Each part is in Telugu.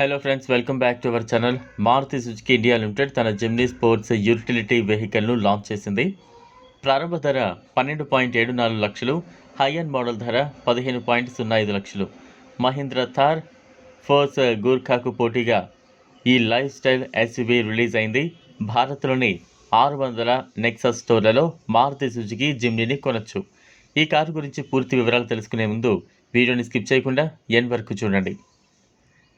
Hello friends welcome back to our channel Maruti Suzuki India limited తన జిమ్నీ స్పోర్ట్స్ యూటిలిటీ వెహికల్ను లాంచ్ చేసింది. ప్రారంభ ధర పన్నెండు పాయింట్ ఏడు నాలుగు లక్షలు హై అండ్ మోడల్ ధర పదిహేను పాయింట్ సున్నా ఐదు లక్షలు. మహీంద్రా థార్ ఫోర్స్ గూర్ఖాకు పోటీగా ఈ లైఫ్ స్టైల్ ఎస్యువి రిలీజ్ అయింది. భారత్లోని ఆరు వందల నెక్సస్ స్టోర్లలో మారుతి సుజుకి జిమ్నీని కొనొచ్చు. ఈ కారు గురించి పూర్తి వివరాలు తెలుసుకునే ముందు వీడియోని స్కిప్ చేయకుండా ఎన్ వరకు చూడండి.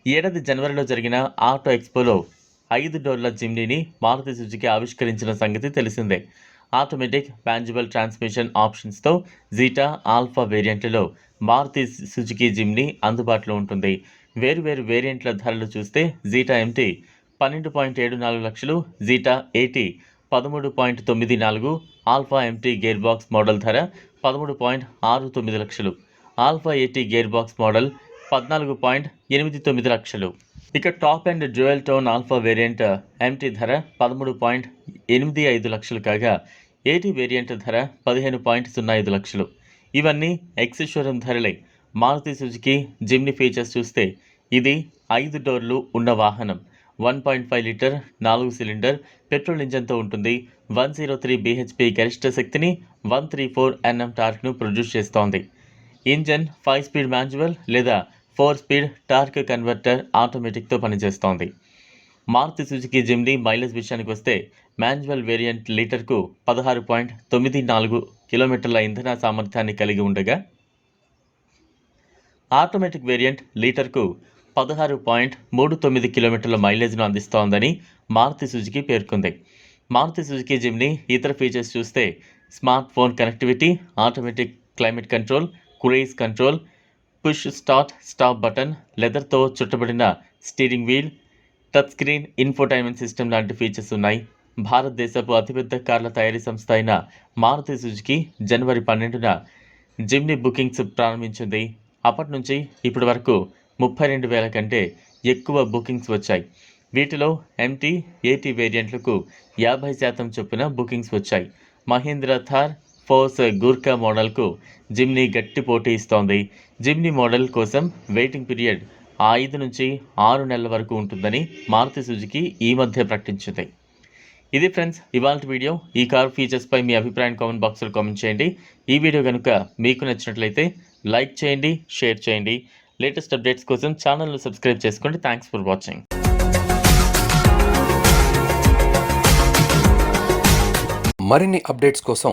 ఏడాది జనవరిలో జరిగిన ఆటో ఎక్స్పోలో ఐదు డోర్ల జిమ్నీని మారుతి సుజుకి ఆవిష్కరించిన సంగతి తెలిసిందే. ఆటోమేటిక్ ప్యాంజిబుల్ ట్రాన్స్మిషన్ ఆప్షన్స్తో జీటా ఆల్ఫా వేరియంట్లలో మారుతి సుజుకి జిమ్నీ అందుబాటులో ఉంటుంది. వేరువేరు వేరియంట్ల ధరలు చూస్తే జీటా ఎంటీ పన్నెండు పాయింట్ ఏడు నాలుగు లక్షలు జీటా ఏటీ పదమూడు పాయింట్ తొమ్మిది నాలుగు Alpha MT gear box model ధర పదమూడు పాయింట్ ఆరు తొమ్మిది లక్షలు. Alpha AT gear box model పద్నాలుగు పాయింట్ ఎనిమిది తొమ్మిది లక్షలు. ఇక top end dual tone Alpha variant MT ధర పదమూడు పాయింట్ ఎనిమిది ఐదు లక్షలు కాగా ఏటీ వేరియంట్ ధర పదిహేను పాయింట్ సున్నా ఐదు లక్షలు. ఇవన్నీ ఎక్స్ షోరూమ్ ధరలే. మారుతి సుజుకి జిమ్ని ఫీచర్స్ చూస్తే ఇది ఐదు డోర్లు ఉన్న వాహనం. వన్ పాయింట్ ఫైవ్ లీటర్ నాలుగు సిలిండర్ పెట్రోల్ ఇంజన్తో ఉంటుంది. వన్ జీరో త్రీ బీహెచ్పి గరిష్ట శక్తిని వన్ త్రీ ఫోర్ ఎన్ఎం టార్క్ను ప్రొడ్యూస్ చేస్తోంది. ఇంజన్ ఫైవ్ స్పీడ్ మాన్యువల్ లేదా ఫోర్ స్పీడ్ టార్క్ కన్వర్టర్ ఆటోమేటిక్తో పనిచేస్తోంది. మారుతి సుజుకి జిమ్ని మైలేజ్ విషయానికి వస్తే మాన్యువల్ వేరియంట్ లీటర్కు పదహారు పాయింట్ తొమ్మిది నాలుగు కిలోమీటర్ల ఇంధన సామర్థ్యాన్ని కలిగి ఉండగా ఆటోమేటిక్ వేరియంట్ లీటర్కు పదహారు పాయింట్ మూడు తొమ్మిది కిలోమీటర్ల మైలేజ్ను అందిస్తోందని మారుతి సుజుకి పేర్కొంది. మారుతి సుజుకి జిమ్ని ఇతర ఫీచర్స్ చూస్తే smart phone connectivity automatic climate control cruise control push start stop button లెదర్తో చుట్టబడిన steering wheel touch screen infotainment system లాంటి ఫీచర్స్ ఉన్నాయి. భారతదేశపు అతిపెద్ద కార్ల తయారీ సంస్థ అయిన మారుతి సుజుకి జనవరి పన్నెండున జిమ్ని బుకింగ్స్ ప్రారంభించింది. అప్పటి నుంచి ఇప్పటి వరకు ముప్పై రెండు వేల కంటే ఎక్కువ బుకింగ్స్ వచ్చాయి. వీటిలో ఎంటీ ఏటీ వేరియంట్లకు యాభై శాతం చొప్పున బుకింగ్స్ వచ్చాయి. మహేంద్ర థార్ ఫోర్స్ గూర్ఖా మోడల్కు జిమ్నీ గట్టి పోటీ ఇస్తోంది. జిమ్నీ మోడల్ కోసం వెయిటింగ్ పీరియడ్ ఐదు నుంచి ఆరు నెలల వరకు ఉంటుందని మారుతి సుజుకి ఈ మధ్య ప్రకటించింది. ఇది ఫ్రెండ్స్ ఇవాళ వీడియో. ఈ కార్ ఫీచర్స్పై మీ అభిప్రాయం కామెంట్ బాక్స్లో కామెంట్ చేయండి. ఈ వీడియో కనుక మీకు నచ్చినట్లయితే లైక్ చేయండి షేర్ చేయండి. లేటెస్ట్ అప్డేట్స్ కోసం ఛానల్ను సబ్స్క్రైబ్ చేసుకోండి. థ్యాంక్స్ ఫర్ వాచింగ్ మరిన్ని అప్డేట్స్ కోసం